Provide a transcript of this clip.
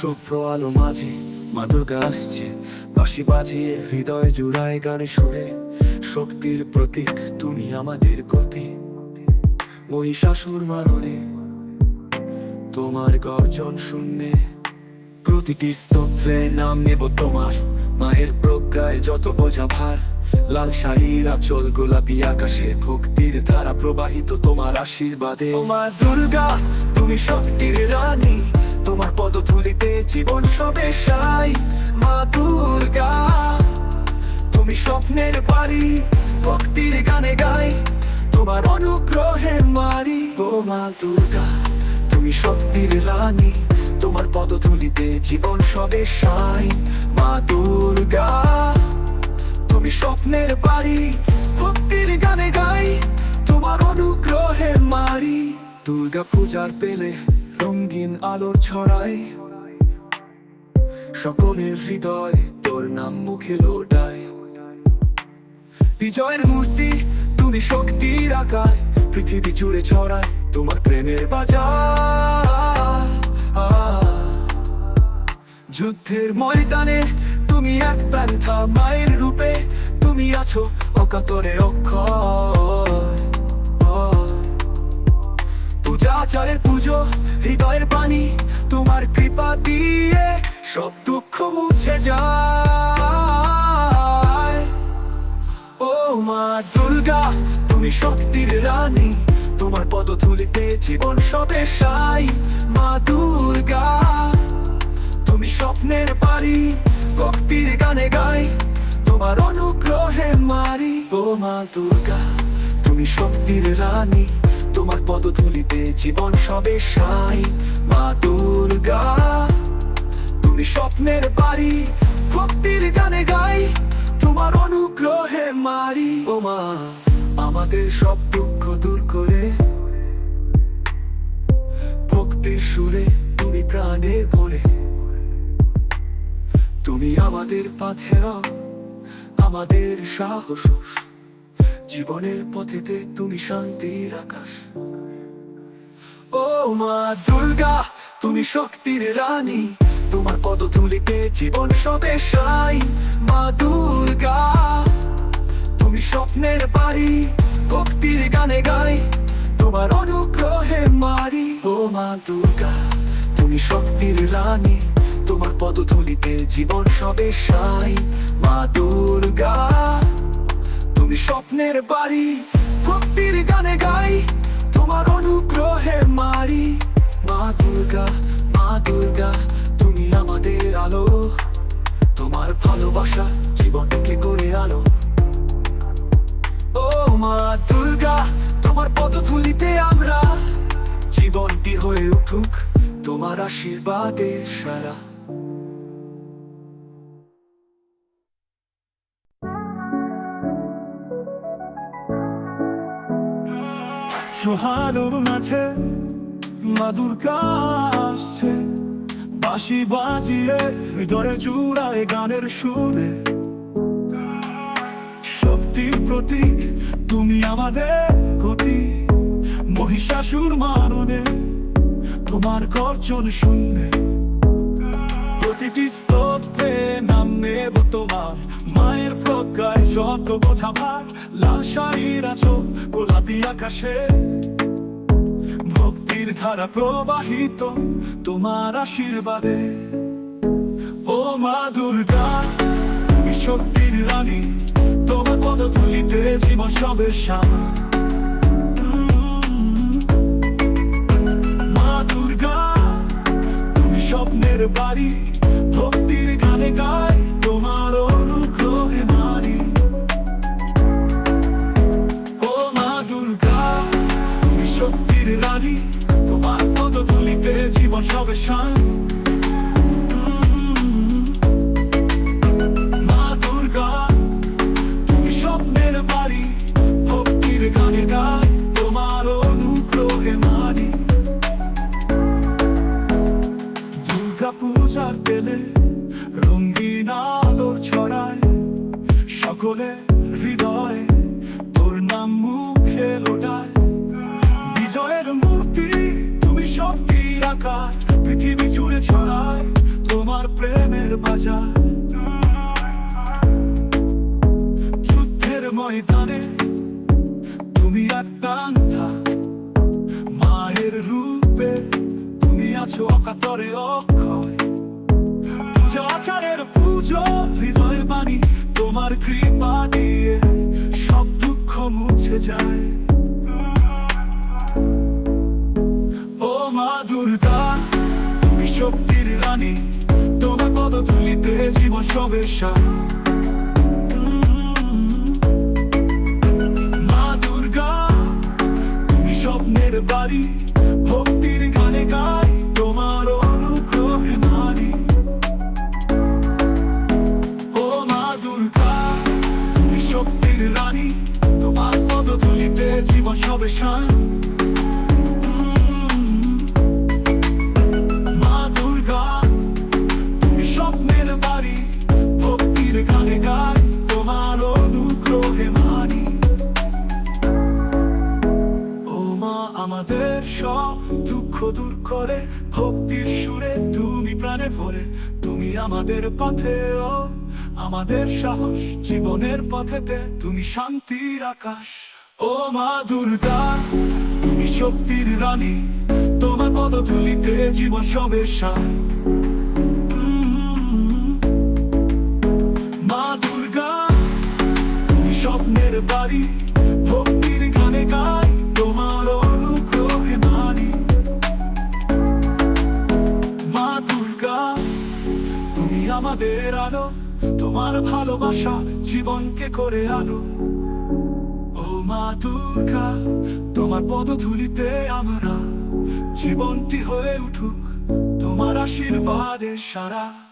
শুভ্র আলো মাঝে মা দুর্গা আসছে। বাঁশি বাজিয়ে হৃদয় জুড়ায় গানে সুরে। শক্তির প্রতীক, তুমি আমাদের গতি। মহিষাসুর মারণে তোমার গর্জন শূন্যে প্রতিটি স্তোত্রে নাম নেব তোমার। মায়ের প্রজ্ঞায় যত বোঝা ভার। লাল শাড়ির আচল, গোলাপি আকাশে ভক্তির ধারা প্রবাহিত তোমার আশীর্বাদে। মা দুর্গা, তুমি শক্তির রানী। তোমার পদধূলিতে জীবন সবে সাই। মা দুর্গা, তুমি স্বপ্নের বাড়ি, ভক্তির গানে গাই, তোমার অনুগ্রহে মারি। ও মা দুর্গা, তুমি শক্তির রানী, তোমার পদধূলিতে জীবন সবে সাই। মা দুর্গা, তুমি স্বপ্নের বাড়ি, ভক্তির গানে গাই, তোমার অনুগ্রহে মারি। দুর্গা পূজার পেলে রঙিন আলোর ছড়ায়। সকলের হৃদয় তোর নাম মুখে লোটায়। বিজয়ের মূর্তি, তুমি শক্তির আকার। পৃথিবী জুড়ে ছড়ায় তোমার প্রেমের বাজার। যুদ্ধের ময়দানে তুমি এক প্যান্থা মায়ের রূপে। তুমি আছো অকাতরে অক্ষয় আচারের পুজো, হৃদয়ের পানি তোমার কৃপা দিয়ে সব দুঃখ মুছে যায়। ও মা দুর্গা, তুমি শক্তির রানী, তোমার পদ পদধূলিতে জীবন সবে সাই। মা দুর্গা, তুমি স্বপ্নের বাড়ি, ভক্তির গানে গাই, তোমার অনুগ্রহে মারি। ও মা দুর্গা, তুমি শক্তির রানী তোমার পদধূলিতে জীবন সবে সাই। মা দুর্গা, তুমি স্বপ্নের বাড়ি, ভক্তির গানে গাই, তোমার অনুগ্রহে মারি। ও মা, আমাদের সব দুঃখ দূর করে, ভক্তির সুরে তুমি প্রাণে ভরে। তুমি আমাদের পাথেরা, আমাদের সাহস। জীবনের পথেতে তুমি শান্তির আকাশ। ও মা দুর্গা, তুমি শক্তির রানী। তোমার পদধূলিতে জীবন সবে সাই। মা দুর্গা, তুমি স্বপ্নের বাড়ি। ভক্তির গানে গাই, তোমার অনুগ্রহে মারি। ও মা দুর্গা, তুমি শক্তির রানী। তোমার পদধূলিতে জীবন সবে সাই। মা দুর্গা স্বপ্নের বাড়ি, ভক্তির গানে গাই, তোমার অনুগ্রহে মারি। মা দুর্গা মা দুর্গা, তুমি আমাদের আলো। তোমার ভালোবাসা জীবনকে করে আলো। ও মা দুর্গা, তোমার পদধূলিতে আমরা জীবনটি হয়ে উঠুক, তোমার আশীর্বাদে সারা। সোহানোর মাঝে মা দুর্গা আসছে বাঁশি বাজিয়ে হৃদয়ে জুড়ায় গানের সুরে। শক্তির প্রতীক, তুমি আমাদের গতি। মহিষাসুর মারণে তোমার গর্জন শুনবে। প্রতিটি স্তোত্রে নাম তোমার মায়ের প্রজ্ঞায় যত বোঝা ভার, লাল শাড়ির আছো গোলাপি আকাশে। ভক্তির ধারা প্রবাহিত তোমার আশীর্বাদে। ও মা দুর্গা, তুমি শক্তির রানী, তোমার পদধূলিতে জীবন সবে শ্যামা মা দুর্গা, তুমি স্বপ্নের বাড়ি শক্তির রানী, তোমার পদধূলিতে জীবন সবে শান মা দুর্গা, তুমি স্বপ্নের বাড়ি, ভক্তির গানে গাই তোমার অনুগ্রহে মারি দুর্গা পূজার পেলে রঙিন আলোর ছড়ায় সকলে বাজার যুদ্ধের ময়দানে তুমি এক কান্থা মায়ের রূপে তুমি আছো অকাতরে অক্ষয়। পূজা আচারের পুজো, হৃদয় বাণী সবে মা দুর্গা তুমি স্বপ্নের বাড়ি ভক্তির গানে গাই দূর করে, ভক্তির সুরে তুমি প্রাণে ভরে। তুমি আমাদের পথে ও আমাদের সাহস জীবনের পথেতে। তুমি শান্তির আকাশ। ও মা দুর্গা, তুমি শক্তির রানী। তোমার পদধূলিতে জীবন সবে মা দুর্গা, তুমি স্বপ্নের বাড়ি। ভক্তির গানে গাই তোমার আলো, তোমার ভালোবাসা জীবনকে করে আলো। ও মা দুর্গা, তোমার পদধূলিতে আমরা জীবনটি হয়ে উঠুক, তোমার আশীর্বাদে সারা।